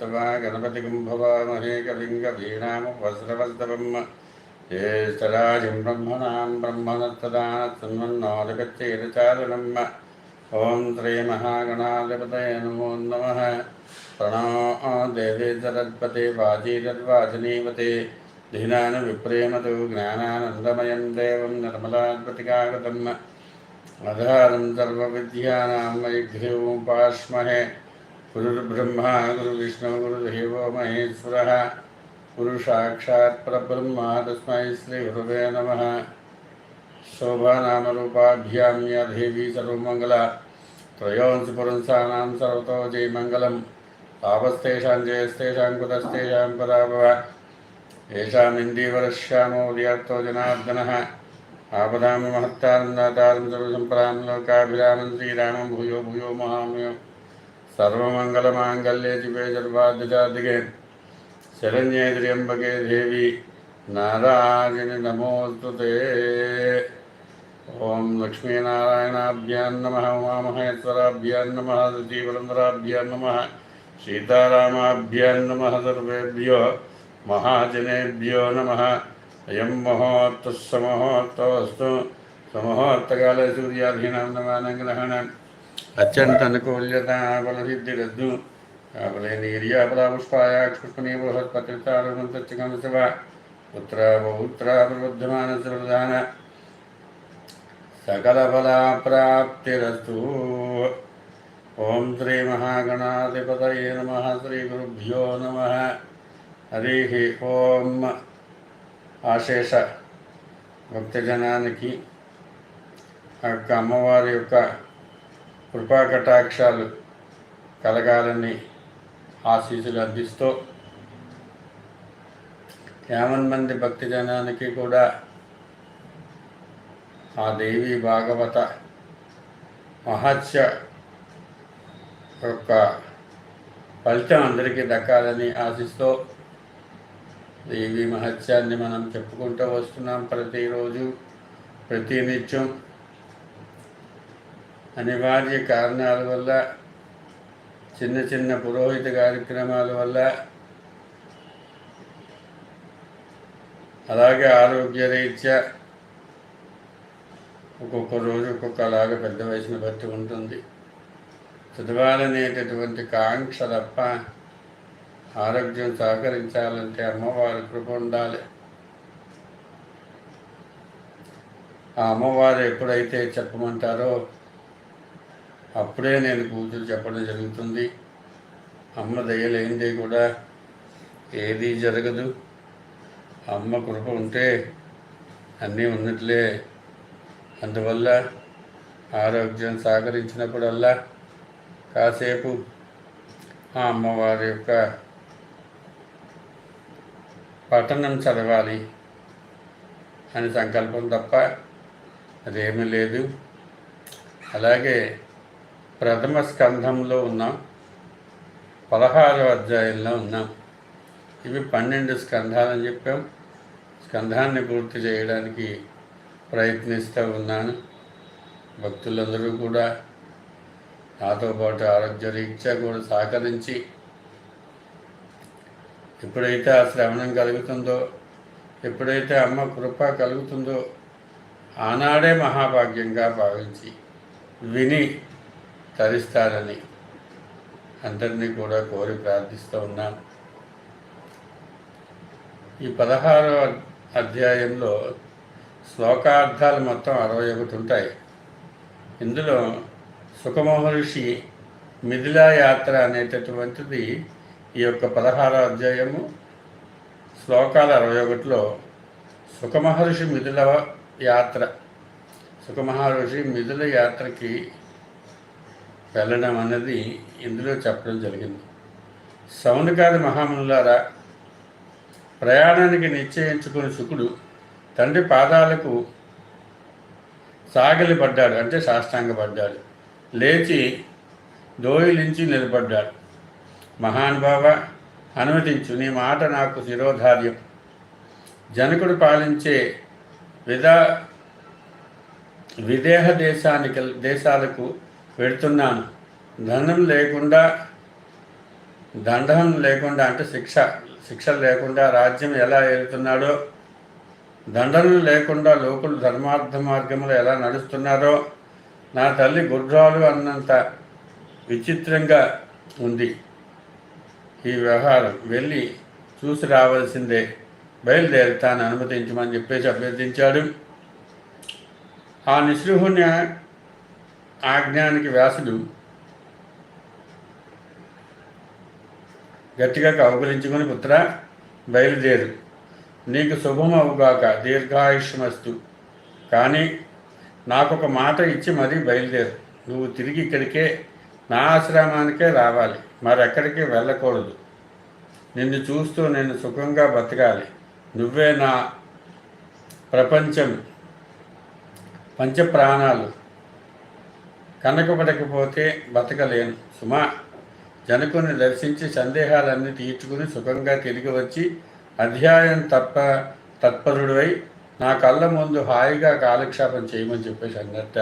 त्वा गणपतिं भवामहे कविं कवीनामुपस्रवस्तवम् ज्येष्ठराजिं ब्रह्मणां ब्रह्मणत्तदानत्सन्मन्नोदगच्छेदचारणम् ॐ श्रीमहागणाधिपतये नमो नमः प्रणो देवी सरस्वते वाजीरद्वाचनीवते धीनानुविप्रेमतु ज्ञानानन्दमयं देवं निर्मलाद्पतिकागतम् अधारं सर्वविद्यानां वैघ्र्योपास्महे गुरुर्ब्रह्मा गुरुविष्णु गुरुदेवो महेश्वरः गुरुसाक्षात् परब्रह्मा तस्मै श्रीगुरुवे नमः शोभानामरूपाभ्यां या देवी सर्वमङ्गला सर्वतो जयमङ्गलं तापस्तेषां जयस्तेषां कुतस्तेषां पराभव येषामिन्दीवरश्यामोदयार्तो जनार्दनः आपदां सर्वसम्परां लोकाभिरामं श्रीरामं भूयो भूयो महामयो सर्वमंगल मांगल्य जिपे जलवाद जादिगे देवी नारायण नमोस्तुते ओम लक्ष्मी नारायणाभ्यान नमः उमा महेश्वराभ्यान नमः दधि नम नमः सीतारामाभ्यान सर्वेभ्यो महाजनेभ्यो नम। अयम महोत्सव महोत्सव समोहत्त काले सूर्याधीनाम नमः ग्रहणम అత్యంత అనుకూల్యత బలసిద్ధిరద్దు కాపలే నీర్యాపలాపుష్పాయ పుష్పనీ బృహత్పత్రితారుమంతచ్చికంశవ పుత్ర పౌత్ర ప్రబుద్ధమానసృదాన సకల ఫలాప్రాప్తిరస్తు ఓం శ్రీ మహాగణాధిపతయే నమ శ్రీ గురుభ్యో నమ హరి ఓం ఆశేష భక్తజనానికి యొక్క అమ్మవారి యొక్క కృపాకటాక్షాలు కలగాలని ఆశీస్సులు అందిస్తూ యావన్ మంది భక్తి జనానికి కూడా ఆ దేవి భాగవత మహత్య యొక్క ఫలితం అందరికీ దక్కాలని ఆశిస్తూ దేవి మహత్యాన్ని మనం చెప్పుకుంటూ వస్తున్నాం ప్రతిరోజు ప్రతినిత్యం. అనివార్య కారణాల వల్ల చిన్న చిన్న పురోహిత కార్యక్రమాల వల్ల అలాగే ఆరోగ్యరీత్యా ఒక్కొక్క రోజు ఒక్కొక్కలాగా పెద్ద వయసును బట్టి ఉంటుంది. చదవాలనేటటువంటి కాంక్ష తప్ప ఆరోగ్యం సహకరించాలంటే అమ్మవారి కృప ఉండాలి. ఆ అమ్మవారు ఎప్పుడైతే చెప్పమంటారో అప్పుడే నేను పూజలు చెప్పడం జరుగుతుంది. అమ్మ దయలేనిదే కూడా ఏది జరగదు. అమ్మ కృప ఉంటే అన్నీ ఉన్నట్లే. అందువల్ల ఆరోగ్యం సహకరించినప్పుడల్లా కాసేపు ఆ అమ్మవారి యొక్క పఠనం చదవాలి అని సంకల్పం తప్ప అదేమీ లేదు. అలాగే ప్రథమ స్కంధంలో ఉన్నాం. పదహారో అధ్యాయంలో ఉన్నాం. ఇవి పన్నెండు స్కంధాలని చెప్పాం. స్కంధాన్ని పూర్తి చేయడానికి ప్రయత్నిస్తూ ఉన్నాను. భక్తులందరూ కూడా నాతో పాటు ఆరోగ్య రీత్యా కూడా సహకరించి ఎప్పుడైతే ఆ శ్రవణం కలుగుతుందో ఎప్పుడైతే అమ్మ కృప కలుగుతుందో ఆనాడే మహాభాగ్యంగా భావించి విని తరిస్తారని అందరినీ కూడా కోరి ప్రార్థిస్తూ ఉన్నాను ఈ పదహారవ అధ్యాయంలో శ్లోకార్థాలు మొత్తం అరవై ఒకటి ఉంటాయి. ఇందులో సుఖమహర్షి మిథిలా యాత్ర అనేటటువంటిది ఈ యొక్క పదహారో అధ్యాయము శ్లోకాల అరవై ఒకటిలో సుఖమహర్షి మిథుల యాత్ర సుఖమహర్షి మిథుల యాత్రకి వెళ్ళడం అన్నది ఇందులో చెప్పడం జరిగింది. సౌనకాది మహామునులారా ప్రయాణానికి నిశ్చయించుకుని శుకుడు తండ్రి పాదాలకు సాగిలిపడ్డాడు అంటే సాష్టాంగపడ్డాడు. లేచి దోయిలించి నిలబడ్డాడు. మహానుభావ అనుమతించు నీ మాట నాకు శిరోధార్యం. జనకుడు పాలించే విధా విదేహ దేశానికి దేశాలకు పెడుతున్నాను. దండం లేకుండా దండం లేకుండా అంటే శిక్ష శిక్ష లేకుండా రాజ్యం ఎలా ఏలుతున్నాడో దండలు లేకుండా లోకులు ధర్మార్థ మార్గంలో ఎలా నడుస్తున్నారో నా తల్లి గుర్రాలు అన్నంత విచిత్రంగా ఉంది. ఈ వ్యవహారం వెళ్ళి చూసి రావాల్సిందే. బయలుదేరుతాను అనుమతించమని చెప్పేసి అభ్యర్థించాడు. ఆ నిస్పృహుని ఆజ్ఞానికి వ్యాసుడు గట్టిగా కౌగులించుకొని పుత్ర బయలుదేరు. నీకు శుభం అవుగాక దీర్ఘాయుష్మస్తు. కానీ నాకు ఒక మాట ఇచ్చి మరీ బయలుదేరు. నువ్వు తిరిగి ఇక్కడికే నా ఆశ్రమానికే రావాలి. మరెక్కడికి వెళ్ళకూడదు. నిన్ను చూస్తూ నేను సుఖంగా బతకాలి. నువ్వే నా ప్రపంచం పంచప్రాణాలు. కనకబడకపోతే బతకలేను. సుమా జనకుని దర్శించి సందేహాలన్నీ తీర్చుకుని సుఖంగా తిరిగి వచ్చి అధ్యాయం తప్ప తత్పరుడై నా కళ్ళ ముందు హాయిగా కాలక్షేపం చేయమని చెప్పేసి అన్నట్ట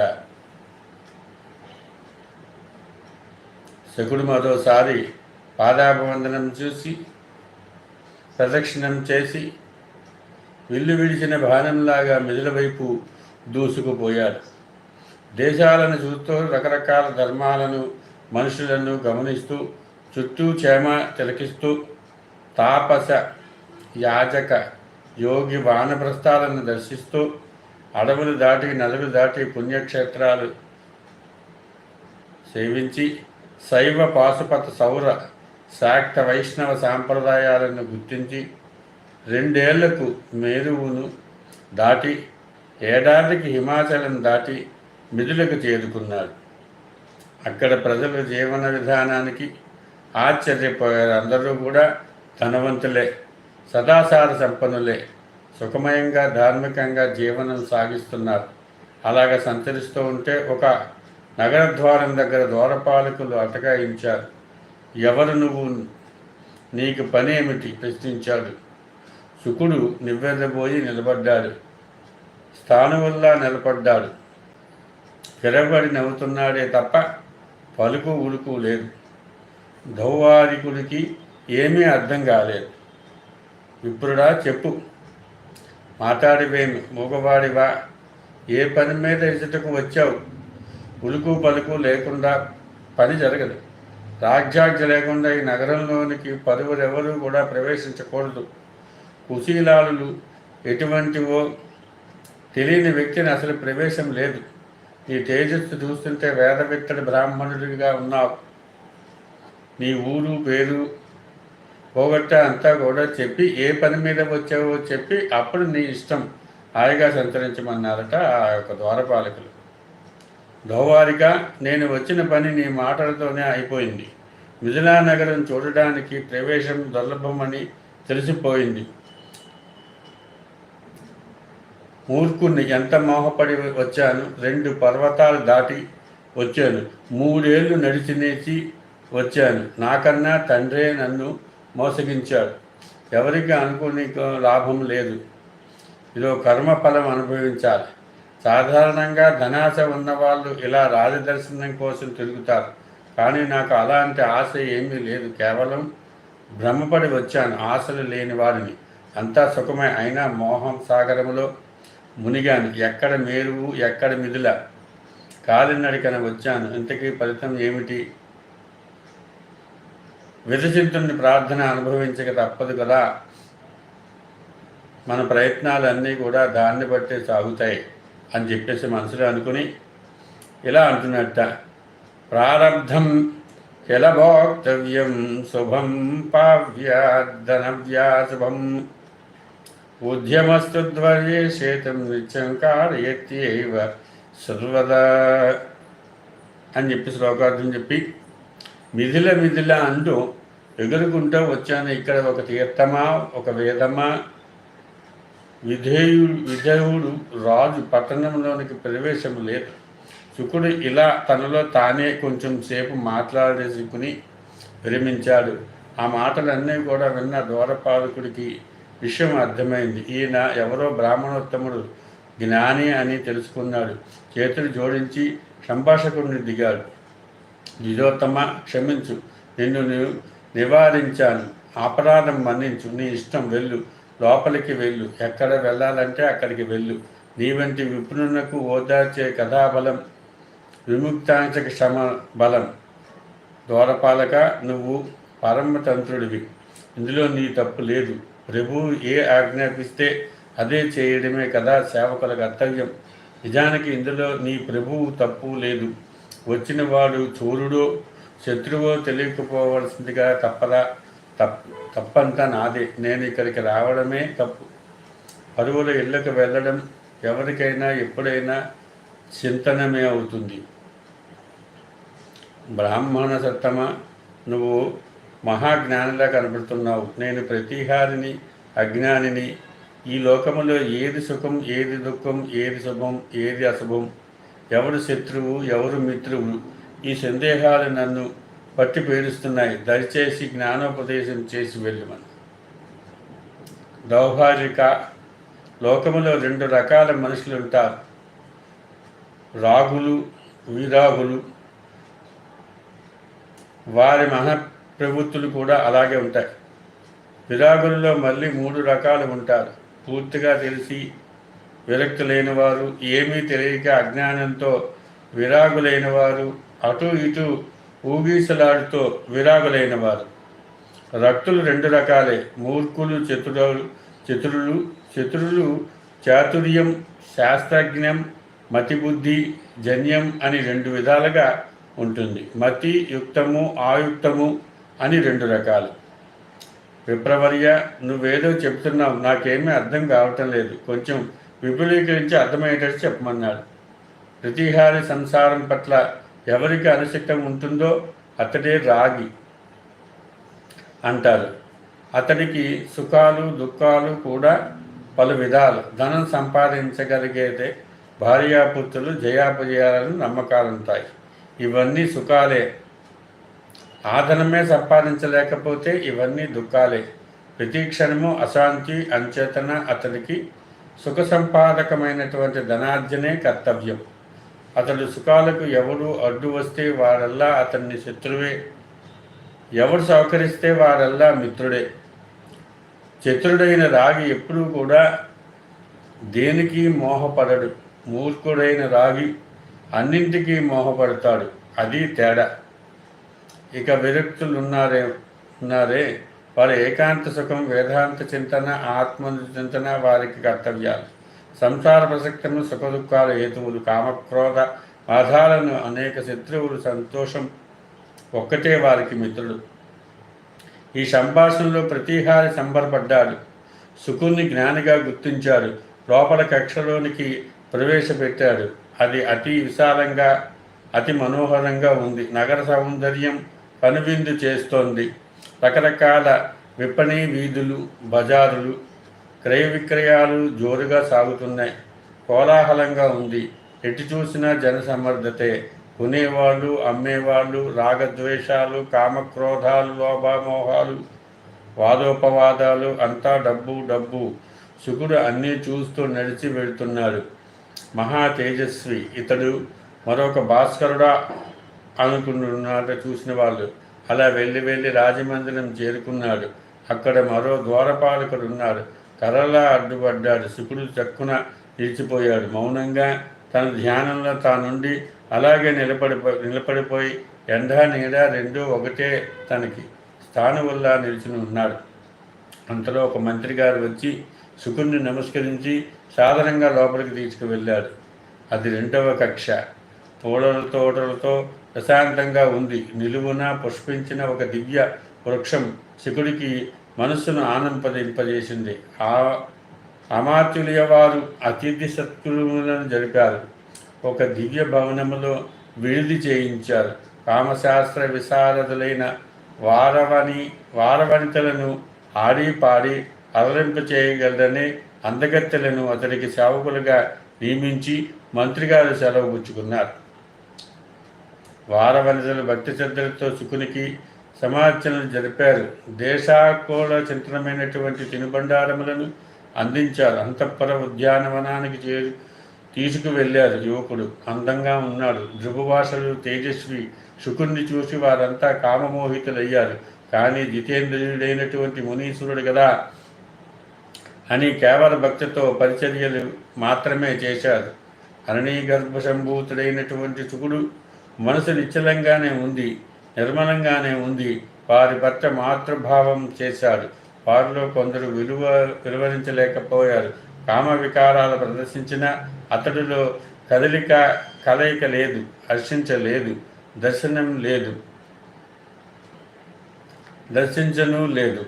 శకుడు మరోసారి పాదాభివందనం చూసి ప్రదక్షిణం చేసి విల్లు విడిచిన బాణంలాగా మిదుల వైపు దూసుకుపోయాడు. దేశాలను చూస్తూ రకరకాల ధర్మాలను మనుషులను గమనిస్తూ చుట్టూ క్షేమ తిలకిస్తూ తాపస యాజక యోగి వానప్రస్థాలను దర్శిస్తూ అడవులు దాటి నదులు దాటి పుణ్యక్షేత్రాలు సేవించి శైవ పాశుపత సౌర శాక్త వైష్ణవ సాంప్రదాయాలను గుర్తించి రెండేళ్ళకు మేరువును దాటి ఏడాదికి హిమాచలం దాటి మిథులకు చేరుకున్నాడు అక్కడ ప్రజల జీవన విధానానికి ఆశ్చర్యపోయారు అందరూ కూడా ధనవంతులే సదాచార సంపన్నులే సుఖమయంగా ధార్మికంగా జీవనం సాగిస్తున్నారు. అలాగ సంచరిస్తూ ఉంటే ఒక నగర ద్వారం దగ్గర ద్వారపాలకులు అటకాయించారు. ఎవరు నువ్వు? నీకు పని ఏమిటి ప్రశ్నించాడు. శుకుడు నివ్వెదబోయి నిలబడ్డాడు. స్థానువల్లా నిలబడ్డాడు. స్థిరపడి నవ్వుతున్నాడే తప్ప పలుకు ఉలుకు లేదు. దౌవారికుడికి ఏమీ అర్థం కాలేదు. విప్రుడా చెప్పు. మాట్లాడివేమి మూగవాడివా. ఏ పని మీద ఇచ్చటకు వచ్చావు? ఉలుకు పలుకు లేకుండా పని జరగదు. రాజ్యాజ్ఞ లేకుండా ఈ నగరంలోనికి పరువురెవరూ కూడా ప్రవేశించకూడదు. కుశీలాలు ఎటువంటివో తెలియని వ్యక్తిని అసలు ప్రవేశం లేదు. నీ తేజస్సు చూస్తుంటే వేదవిత్తడి బ్రాహ్మణుడిగా ఉన్నావు. నీ ఊరు పేరు పోగొట్ట అంతా కూడా చెప్పి ఏ పని మీద వచ్చావో చెప్పి అప్పుడు నీ ఇష్టం. హాయిగా సంతరించమన్నారట ఆ యొక్క ద్వారపాలకులు. దోవారిగా నేను వచ్చిన పని నీ మాటలతోనే అయిపోయింది. మిథిలా నగరం చూడడానికి ప్రవేశం దుర్లభమని తెలిసిపోయింది. మూర్ఖుణ్ణి ఎంత మోహపడి వచ్చాను రెండు పర్వతాలు దాటి వచ్చాను. మూడేళ్ళు నడిచినేసి వచ్చాను. నాకన్నా తండ్రే నన్ను మోసగించాడు. ఎవరికి అనుకుని లాభం లేదు. ఇదో కర్మఫలం అనుభవించాలి. సాధారణంగా ధనాశ ఉన్నవాళ్ళు ఇలా రాజదర్శనం కోసం తిరుగుతారు. కానీ నాకు అలాంటి ఆశ ఏమీ లేదు. కేవలం భ్రమపడి వచ్చాను. ఆశలు లేని వారిని అంతా సుఖమే. అయినా మోహం సాగరంలో మునిగాను ఎక్కడ మేరువు ఎక్కడ మిదుల కాలినడికన వచ్చాను. ఇంతకీ ఫలితం ఏమిటి? విధచింతుని ప్రార్థన అనుభవించక తప్పదు కదా? మన ప్రయత్నాలన్నీ కూడా దాన్ని బట్టే సాగుతాయి అని చెప్పేసి మనసులో అనుకుని ఇలా అంటున్నట్ట. ప్రారంధం కిలభోక్తవ్యం శుభం పావ్యాధనవ్యాశుభం ఉద్యమస్తుద్వర్యే శేతం నిత్యం కారయత్యేవ సర్వదా అని చెప్పి శ్లోకార్థం చెప్పి మిథిల మిథిల అంటూ ఎగురుకుంటూ వచ్చాను ఇక్కడ ఒక తీర్థమా ఒక వేదమా. విధేయుడు విధేయుడు రాజు పట్టణంలోనికి ప్రవేశం లేదు. శుకుడు ఇలా తనలో తానే కొంచెం సేపు మాట్లాడేసుకుని విరమించాడు. ఆ మాటలన్నీ కూడా విన్న దూరపాలకుడికి విషయం అర్థమైంది. ఈయన ఎవరో బ్రాహ్మణోత్తముడు జ్ఞాని అని తెలుసుకున్నాడు. చేతులు జోడించి సంభాషకుడిని దిగాడు. నిజోత్తమ క్షమించు. నిన్ను నివారించాను. అపరాధం మన్నించు. నీ ఇష్టం వెళ్ళు. లోపలికి వెళ్ళు. ఎక్కడ వెళ్ళాలంటే అక్కడికి వెళ్ళు. నీ వంటి విపుణునకు ఓదార్చే కథాబలం విముక్తాంచక క్షమ బలం. దూరపాలక నువ్వు పరమతంత్రుడివి. ఇందులో నీ తప్పు లేదు. ప్రభువు ఏ ఆజ్ఞాపిస్తే అదే చేయడమే కదా సేవకుల కర్తవ్యం నిజానికి ఇందులో నీ ప్రభువు తప్పు లేదు. వచ్చిన వాడు చోరుడో శత్రువో తెలియకపోవలసిందిగా తప్పదా? తప్ తప్పంతా నాదే. నేను ఇక్కడికి రావడమే తప్పు. పరువుల ఇళ్ళకు వెళ్ళడం ఎవరికైనా ఎప్పుడైనా చింతనమే అవుతుంది. బ్రాహ్మణ సత్తమ? నువ్వు మహాజ్ఞానిలా కనబడుతున్నావు. నేను ప్రతిహారిని అజ్ఞానిని. ఈ లోకములో ఏది సుఖం ఏది దుఃఖం ఏది శుభం ఏది అశుభం? ఎవరు శత్రువు ఎవరు మిత్రువు? ఈ సందేహాలు నన్ను పట్టి పీడిస్తున్నాయి. దయచేసి జ్ఞానోపదేశం చేసి వెళ్ళమని దౌహారిక లోకములో రెండు రకాల మనుషులు ఉంటారు. రాగులు విరాగులు వారి ప్రవృత్తులు కూడా అలాగే ఉంటాయి. విరాగులలో మళ్ళీ మూడు రకాలు ఉంటారు. పూర్తిగా తెలిసి విరక్తి లేనివారు ఏమీ తెలియక అజ్ఞానంతో విరాగులైనవారు అటు ఇటు ఊగీసలాడుతో విరాగులైనవారు. రక్తులు రెండు రకాలే మూర్ఖులు చతురులు చతురులు చతురులు చాతుర్యం శాస్త్రజ్ఞం మతిబుద్ధి జన్యం అని రెండు విధాలుగా ఉంటుంది. మతి యుక్తము ఆయుక్తము అని రెండు రకాలు. విప్రవర్య నువ్వేదో చెప్తున్నావు నాకేమీ అర్థం కావటం లేదు. కొంచెం విపులీకరించి అర్థమయ్యేటట్టు చెప్పమన్నాడు. ప్రతిహారి సంసారం పట్ల ఎవరికి అనుశక్తం ఉంటుందో అతడే రాగి అంటారు. అతడికి సుఖాలు దుఃఖాలు కూడా పలు విధాలు. ధనం సంపాదించగలిగేదే భార్యాపుత్రులు జయాపజయాలను నమ్మకాలుంటాయి. ఇవన్నీ సుఖాలే. ఆధనమే సంపాదించలేకపోతే ఇవన్నీ దుఃఖాలే. ప్రతి క్షణము అశాంతి అంచేతన అతనికి సుఖ సంపాదకమైనటువంటి ధనార్జనే కర్తవ్యం. అతడు సుఖాలకు ఎవరు అడ్డు వస్తే వారల్లా అతన్ని శత్రువే. ఎవరు సహకరిస్తే వారల్లా మిత్రుడే. చతురుడైన రాగి ఎప్పుడూ కూడా దేనికి మోహపడడు. మూర్ఖుడైన రాగి అన్నింటికీ మోహపడతాడు. అది తేడా. ఇక విరక్తులు ఉన్నారే. ఉన్నారే వారి ఏకాంత సుఖం వేదాంత చింతన ఆత్మ చింతన వారికి కర్తవ్యాలు. సంసార ప్రసక్తము సుఖదుఖాల హేతువులు కామక్రోధ బాధాలను అనేక శత్రువులు సంతోషం ఒక్కటే వారికి మిత్రుడు. ఈ సంభాషణలో ప్రతిహారి సంబరపడ్డాడు. సుకుని జ్ఞానిగా గుర్తించాడు. లోపల కక్షలోనికి ప్రవేశపెట్టాడు. అది అతి విశాలంగా అతి మనోహరంగా ఉంది. నగర సౌందర్యం కనువిందు చేస్తోంది. రకరకాల విపణి వీధులు బజారులు క్రయ విక్రయాలు జోరుగా సాగుతున్నాయి. కోలాహలంగా ఉంది. ఎటు చూసినా జనసమర్థతే కొనేవాళ్ళు అమ్మేవాళ్ళు రాగద్వేషాలు కామక్రోధాలు లోభామోహాలు వాదోపవాదాలు అంతా డబ్బు డబ్బు. శుకుడు అన్నీ చూస్తూ నడిచి వెళ్తున్నాడు. మహా తేజస్వి. ఇతడు మరొక భాస్కరుడా. అనుకున్నట్టు చూసిన వాళ్ళు. అలా వెళ్ళి వెళ్ళి రాజమందిరం చేరుకున్నాడు. అక్కడ మరో ద్వారపాలకుడు ఉన్నాడు. కర్రలా అడ్డుపడ్డాడు. శుకుడు చక్కున నిలిచిపోయాడు. మౌనంగా తన ధ్యానంలో తానుండి అలాగే నిలబడిపో నిలబడిపోయి ఎండా నీడ రెండు ఒకటే తనకి. స్థానువల్లా నిలిచిని ఉన్నాడు. అంతలో ఒక మంత్రి గారు వచ్చి శుకుడిని నమస్కరించి సాధారణంగా లోపలికి తీసుకువెళ్ళాడు. అది రెండవ కక్ష. పూల తోటలతో ప్రశాంతంగా ఉంది. నిలువున పుష్పించిన ఒక దివ్య వృక్షం శకుడికి మనస్సును ఆనందింపజేసింది ఆ అమాత్యులయ వారు అతిథి సత్కులను జరిపారు. ఒక దివ్య భవనములో విడిది చేయించారు. కామశాస్త్ర విశారదులైన వారవని వారవనితలను ఆడి పాడి అలరింప చేయగలరనే అందగత్తెలను అతడికి సేవకులుగా నియమించి మంత్రిగారు సెలవు పుచ్చుకున్నారు. వారవనితలు భక్తి శ్రద్ధలతో సుకునికి సమాచరణలు జరిపారు. దేశాకోళ చింతనమైనటువంటి తినుబండారములను అందించారు. అంతఃపుర ఉద్యానవనానికి చేరు తీసుకువెళ్ళారు యువకుడు. అందంగా ఉన్నాడు. ధ్రువభాషలు తేజస్వి. శుకుణ్ణి చూసి వారంతా కామమోహితులయ్యారు. కానీ జితేంద్రియుడైనటువంటి మునీశ్వరుడు కదా అని కేవల భక్తితో పరిచర్యలు మాత్రమే చేశారు. అననీ గర్భసంభూతుడైనటువంటి శుకుడు మనసు నిశ్చలంగానే ఉంది నిర్మలంగానే ఉంది. వారి భర్త మాతృభావం చేశాడు. వారిలో కొందరు విలువ విలువరించలేకపోయారు. కామ వికారాలు ప్రదర్శించిన అతడిలో కదలిక కలయిక లేదు హర్షించలేదు దర్శనం లేదు. దర్శించను లేదు.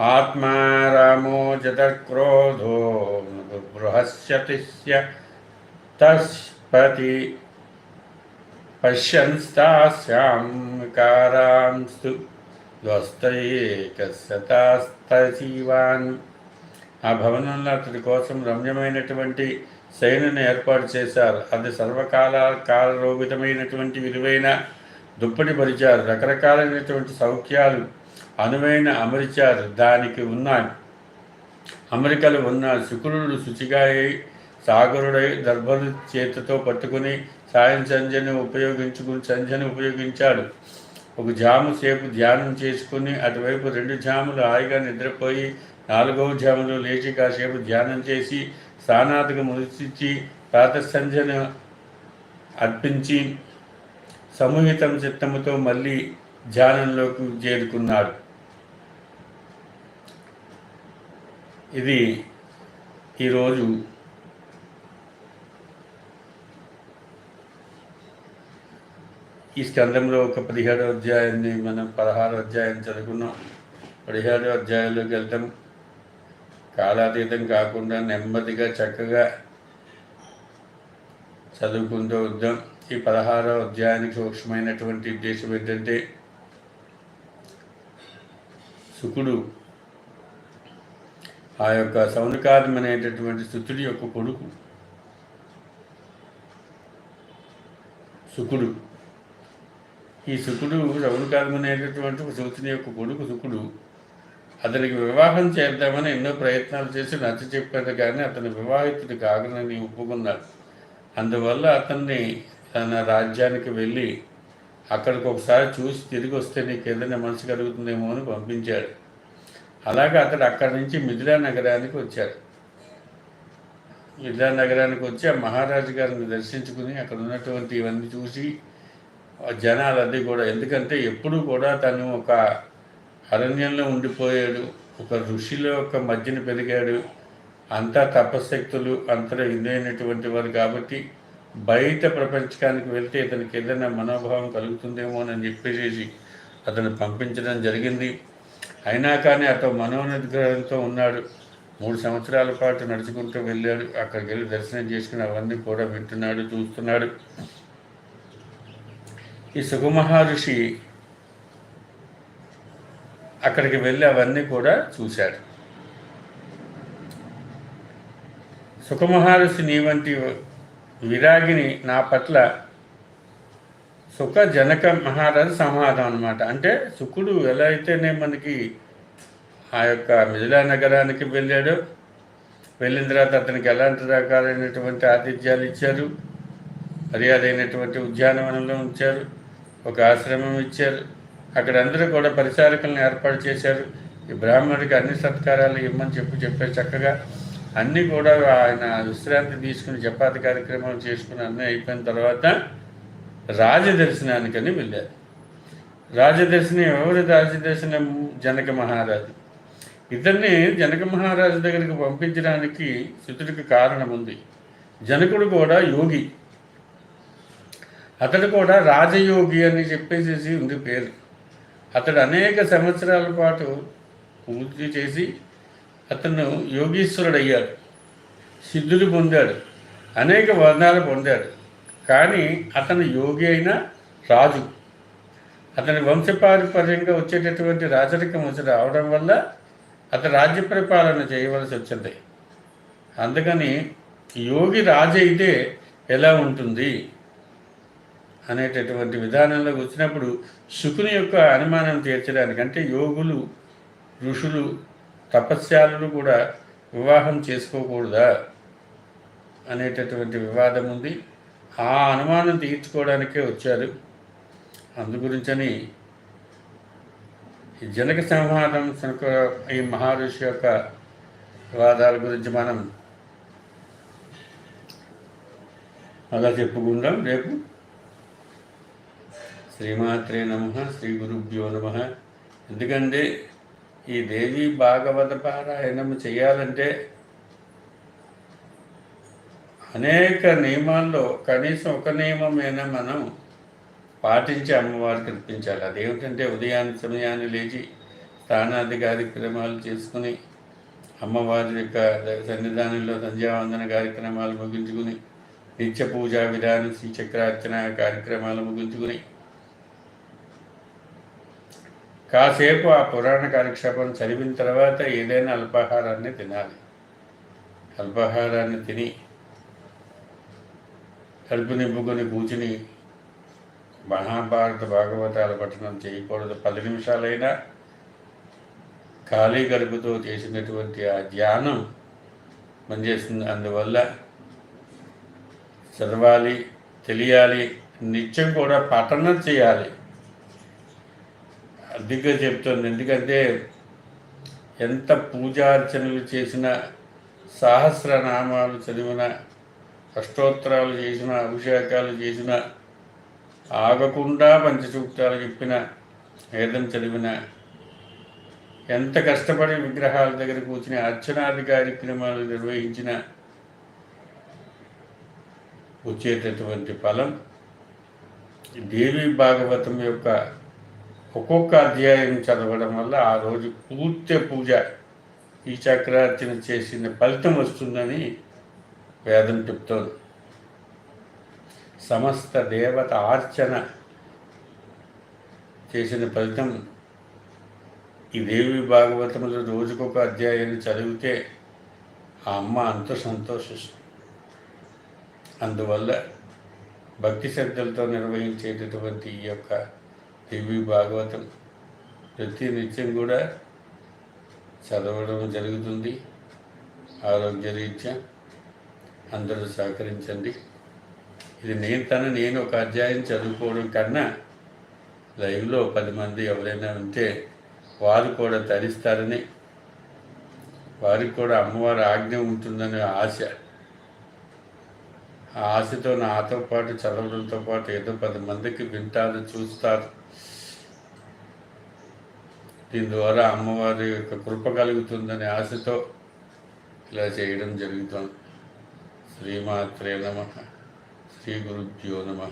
ఆత్మారామో జతక్రోధో బృహస్యతిస్య తస్పతి పశ్యంస్తాస్యాం వికారాంస్తు ధ్వస్తయేకశతాస్తీవాన్ ఆ భవనంలో అతడి కోసం రమ్యమైనటువంటి శైలిని ఏర్పాటు చేశారు. అది సర్వకాల కాలరోగితమైనటువంటి విలువైన దుప్పటి పరిచారు రకరకాలైనటువంటి సౌఖ్యాలు అనువైన అమరిచారు. దానికి ఉన్నాయి అమెరికలు ఉన్న శుక్రుడు శుచిగా సాగరుడై దర్భను చేతితో పట్టుకుని సాయం సంధ్యను ఉపయోగించుకుని సంధ్యను ఉపయోగించాడు. ఒక జాము సేపు ధ్యానం చేసుకుని అటువైపు రెండు జాములు హాయిగా నిద్రపోయి నాలుగవ జాములు లేచి కాసేపు ధ్యానం చేసి స్నానాతకు మురిచి ప్రాతసంధ్యను అర్పించి సమూహితం చిత్తముతో మళ్ళీ ధ్యానంలోకి చేరుకున్నాడు. ఇది ఈరోజు ఈ స్కందంలో ఒక పదిహేడో అధ్యాయాన్ని మనం పదహారో అధ్యాయం చదువుకున్నాం. పదిహేడో అధ్యాయంలోకి వెళ్తాం. కాలాతీతం కాకుండా నెమ్మదిగా చక్కగా చదువుకుంటూ వద్దాం. ఈ పదహారో అధ్యాయానికి సూక్ష్మమైనటువంటి ఉద్దేశం ఏంటంటే శుకుడు ఆ యొక్క సౌనకాదం అనేటటువంటి స్థుతుడి యొక్క కొడుకు. శుకుడు ఈ శుకుడు రౌనకాదం అనేటటువంటి సూచన యొక్క కొడుకు శుకుడు అతనికి వివాహం చేద్దామని ఎన్నో ప్రయత్నాలు చేసి నచ్చ చెప్పాడు కానీ అతని వివాహితుడు కాగనని ఒప్పుకున్నాడు. అందువల్ల అతన్ని తన రాజ్యానికి వెళ్ళి అక్కడికి ఒకసారి చూసి తిరిగి వస్తే నీకు ఏదైనా మనసు కలుగుతుందేమో అని పంపించాడు. అలాగే అతడు అక్కడి నుంచి మిథిలా నగరానికి వచ్చాడు. మిథిలా నగరానికి వచ్చి ఆ మహారాజు గారిని దర్శించుకుని అక్కడ ఉన్నటువంటి ఇవన్నీ చూసి జనాలది కూడా ఎందుకంటే ఎప్పుడు కూడా తను ఒక అరణ్యంలో ఉండిపోయాడు ఒక ఋషిలో ఒక మధ్యన పెరిగాడు అంతా తపశక్తులు అంతలో ఇదైనటువంటి వారు కాబట్టి బయట ప్రపంచకానికి వెళ్తే ఇతనికి ఏదైనా మనోభావం కలుగుతుందేమో అని చెప్పేసి అతను పంపించడం జరిగింది. అయినా కానీ అతను మనోనిగ్రహంతో ఉన్నాడు. మూడు సంవత్సరాల పాటు నడుచుకుంటూ వెళ్ళాడు. అక్కడికి వెళ్ళి దర్శనం చేసుకుని అవన్నీ కూడా వింటున్నాడు చూస్తున్నాడు. ఈ సుఖమహర్షి అక్కడికి వెళ్ళి అవన్నీ కూడా చూశాడు. సుఖమహర్షి నీ వంటి విరాగిని నా పట్ల సుఖ జనక మహారాజు సమాధం అనమాట అంటే శుకుడు ఎలా అయితేనే మనకి ఆ యొక్క మిథిలా నగరానికి వెళ్ళాడో. వెళ్ళిన తర్వాత అతనికి ఎలాంటి రకాలైనటువంటి ఆతిథ్యాలు ఇచ్చారు? మర్యాదైనటువంటి ఉద్యానవనంలో ఉంచారు. ఒక ఆశ్రమం ఇచ్చారు. అక్కడ అందరూ కూడా పరిచారకులను ఏర్పాటు చేశారు. ఈ బ్రాహ్మణుడికి అన్ని సత్కారాలు ఇమ్మని చెప్పి చెప్పారు చక్కగా. అన్నీ కూడా ఆయన విశ్రాంతి తీసుకుని చపాతి కార్యక్రమం చేసుకుని అన్నీ అయిపోయిన తర్వాత రాజదర్శనానికని వెళ్ళారు. రాజదర్శనం ఎవరి? రాజదర్శనం జనక మహారాజు. ఇద్దరిని జనక మహారాజు దగ్గరికి పంపించడానికి శుతుడికి కారణం ఉంది. జనకుడు కూడా యోగి. అతడు కూడా రాజయోగి అని చెప్పేసేసి ఉంది పేరు. అతడు అనేక సంవత్సరాల పాటు పూర్తి చేసి అతను యోగీశ్వరుడు అయ్యాడు సిద్ధుడు పొందాడు. అనేక వర్ణాలు పొందాడు. కానీ అతను యోగి అయిన రాజు. అతని వంశపారంపర్యంగా వచ్చేటటువంటి రాజరికం వచ్చి రావడం వల్ల అతను రాజ్య పరిపాలన చేయవలసి వచ్చింది. అందుకని యోగి రాజు అయితే ఎలా ఉంటుంది? అనేటటువంటి విధానంలోకి వచ్చినప్పుడు శుకుని యొక్క అనుమానం తీర్చడానికి అంటే యోగులు ఋషులు తపస్యాలను కూడా వివాహం చేసుకోకూడదా అనేటటువంటి వివాదం ఉంది. ఆ అనుమానం తీర్చుకోవడానికే వచ్చారు. అందు గురించని ఈ జనక సంహారం శనక ఈ మహర్షి యొక్క వాదాల గురించి మనం అలా చెప్పుకుందాం రేపు. శ్రీమాత్రే నమ శ్రీ గురుభ్యో నమ. ఎందుకంటే ఈ దేవి భాగవత పారాయణం చేయాలంటే అనేక నియమాల్లో కనీసం ఒక నియమమైనా మనం పాటించి అమ్మవారికి అర్పించాలి. అదేమిటంటే ఉదయాన్ని సమయాన్ని లేచి స్నానాది కార్యక్రమాలు చేసుకుని అమ్మవారి యొక్క సన్నిధానంలో సంధ్యావందన కార్యక్రమాలు ముగించుకుని నిత్య పూజా విధానం శ్రీచక్రార్చన కార్యక్రమాలు ముగించుకుని కాసేపు ఆ పురాణ కాలక్షేపం చదివిన తర్వాత ఏదైనా అల్పాహారాన్ని తినాలి. అల్పాహారాన్ని తిని కడుపు నింపుకొని కూర్చుని మహాభారత భాగవతాల పఠనం చేయకూడదు. పది నిమిషాలైనా ఖాళీ గడుపుతో చేసినటువంటి ఆ ధ్యానం పనిచేస్తుంది. అందువల్ల చదవాలి తెలియాలి నిత్యం కూడా పఠనం చేయాలి. అధికంగా చెప్తుంది. ఎందుకంటే ఎంత పూజార్చనలు చేసినా సహస్రనామాలు చదివిన అష్టోత్తరాలు చేసిన అభిషేకాలు చేసిన ఆగకుండా పంచసూక్తాలు చెప్పిన వేదం చదివిన ఎంత కష్టపడి విగ్రహాల దగ్గర కూర్చుని అర్చనాది కార్యక్రమాలు నిర్వహించిన వచ్చేటటువంటి ఫలం దేవి భాగవతం యొక్క ఒక్కొక్క అధ్యాయం చదవడం వల్ల ఆ రోజు పూర్తి పూజ ఈ చక్రార్చన చేసిన ఫలితం వస్తుందని వేదం చెప్తోంది. సమస్త దేవత ఆర్చన చేసిన ఫలితం ఈ దేవి భాగవతంలో రోజుకొక అధ్యాయాన్ని చదివితే ఆ అమ్మ అంత సంతోషిస్తుంది. అందువల్ల భక్తి శ్రద్ధలతో నిర్వహించేటటువంటి ఈ యొక్క టీవీ భాగవతం ప్రతి నిత్యం కూడా చదవడం జరుగుతుంది. ఆరోగ్యరీత్యా అందరూ సహకరించండి. ఇది నేను తన నేను ఒక అధ్యాయం చదువుకోవడం కన్నా లైవ్లో పది మంది ఎవరైనా ఉంటే వారు కూడా తరిస్తారని వారికి కూడా అమ్మవారి ఆజ్ఞ ఉంటుందనే ఆశ. ఆ ఆశతో నాతో పాటు చదవడంతో పాటు ఏదో పది మందికి వింటారు చూస్తారు. దీని ద్వారా అమ్మవారి యొక్క కృప కలుగుతుందనే ఆశతో ఇలా చేయడం జరుగుతుంది. శ్రీమాత్రే నమ. శ్రీ గురుభ్యో నమ.